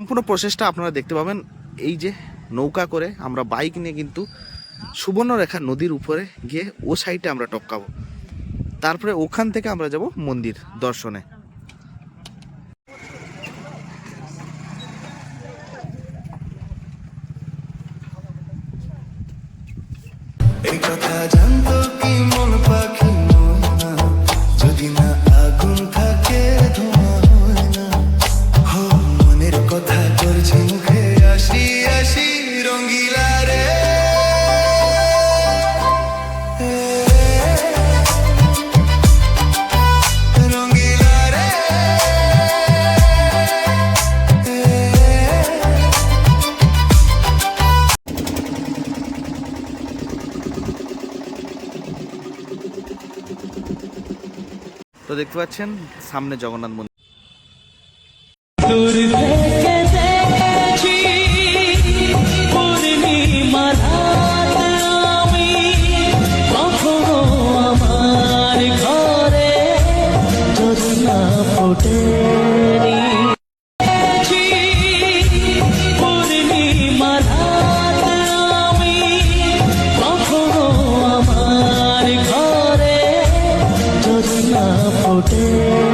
সম্পূর্ণ প্রসেসটা আপনারা দেখতে পাবেন। এই যে নৌকা করে আমরা বাইক নিয়ে কিন্তু সুবর্ণরেখা নদীর উপরে গিয়ে ও সাইডে আমরা টপকাবো। তারপরে ওখান থেকে আমরা যাব মন্দির দর্শনে। এই কথা তো দেখতে পাচ্ছেন সামনে জগন্নাথ মন্দির Yeah. day.